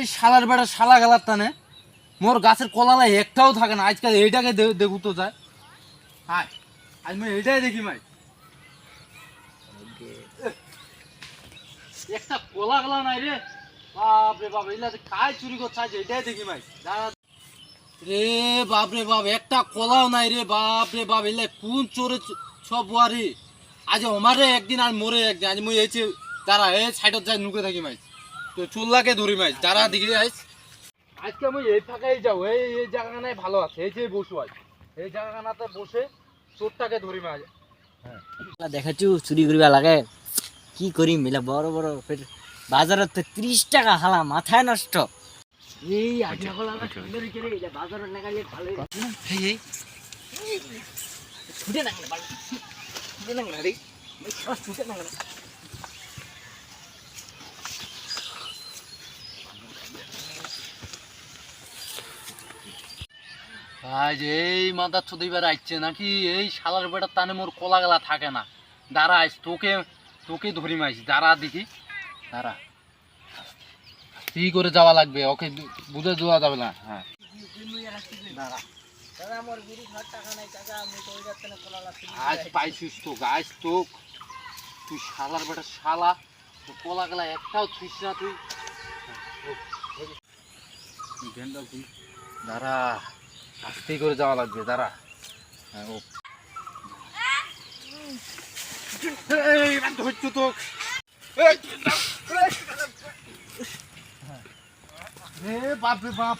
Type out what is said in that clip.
এই শালার বেটা শালা গেলার টানে মোর গাছের কলালা একটাও থাকে না। আজকাল এইটাকে দেখু তো যায় হাই আজ আমি এইটাই দেখি মাই। একটা কলা গেলা নাই রে। বাপ রে বাপ, এগুলা কায় চুরি করছে আজ এটাই দেখি মাই। রে বাপ রে বাপ, একটা কলাও নাই রে। বাপ রে বাপ, এগুলা কোন চোরে সব বুয়ারি। আজ আমারে একদিন আর মোরে একদিন। আজ মুই এইছে দাঁড়া, এই সাইডত যাই নুকে থাকি মাই। তো চুল্লাকে ধরি মাই দাঁড়া দিকে আইস। আজকে আমি এই ফাঁকাই যাও এই এই জায়গাখানায় ভালো আছে এই যে বসু আজ এই জায়গাখানাতে বসে চোরটাকে ধরি মাই দেখাচ্ছু চুরি করিবা লাগে। কি করি মিলা বড় বড় ফের বাজারত তো ত্রিশ টাকা হালা মাথায় নষ্ট। এই বাজারত না ভালো এই এই ছুটে না ছুটে না রে ছুটে না আজ এই মাথা ছদিবার আইছে নাকি? এই শালার বেটার টানে মোর কলা গেলা থাকে না। দাঁড়া আইস তোকে তোকে ধরি মাইস দাঁড়া দেখি। দাঁড়া। কি করে যাওয়া লাগবে? ওকে বুঝে যাওয়া যাবে না। হ্যাঁ। দাঁড়া। আজ পাইছিস তো আজ তো। তুই শালার বেটা শালা। কলা গেলা একটাও ছুঁইস না তুই। দাঁড়া। আস্তেই করে যাওয়া লাগবে দাঁড়া। হ্যাঁ এ বাপ রে বাপ।